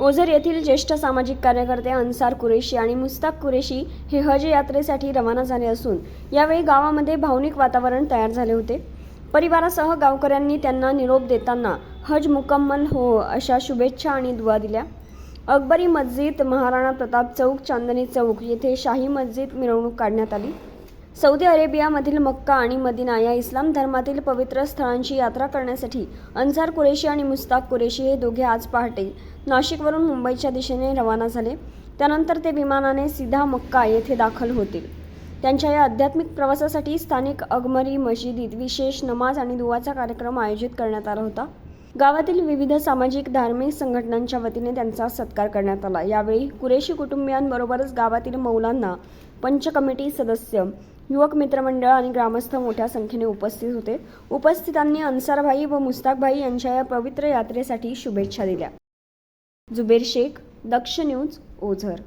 ओझर येथील ज्येष्ठ सामाजिक कार्यकर्ते अन्सार कुरेशी आणि मुस्ताक कुरेशी हे हज यात्रेसाठी रवाना झाले असून यावेळी गावामध्ये भावनिक वातावरण तयार झाले होते. परिवारासह गावकऱ्यांनी त्यांना निरोप देताना हज मुकम्मल हो अशा शुभेच्छा आणि दुवा दिल्या. अकबरी मस्जिद महाराणा प्रताप चौक चांदणी चौक येथे शाही मस्जिद मिरवणूक काढण्यात आली. सौदी अरेबियामधील मक्का आणि मदिना या इस्लाम धर्मातील पवित्र स्थळांची यात्रा करण्यासाठी अन्सार कुरेशी आणि मुस्ताक कुरेशी हे दोघे आज पहाटे नाशिकवरून मुंबईच्या दिशेने रवाना झाले. त्यानंतर ते विमानाने सीधा मक्का येथे दाखल होतील. त्यांच्या या आध्यात्मिक प्रवासासाठी स्थानिक अगमरी मशिदीत विशेष नमाज आणि दुवाचा कार्यक्रम आयोजित करण्यात आला होता. गावातील विविध सामाजिक धार्मिक संघटनांच्या वतीने त्यांचा सत्कार करण्यात आला. यावेळी कुरेशी कुटुंबियांबरोबरच गावातील मौलांना पंच कमिटी सदस्य युवक मित्रमंडळ आणि ग्रामस्थ मोठ्या संख्येने उपस्थित होते. उपस्थितांनी अन्सारभाई व मुस्ताकभाई यांच्या या पवित्र यात्रेसाठी शुभेच्छा दिल्या. जुबेर शेख दक्ष न्यूज ओझर.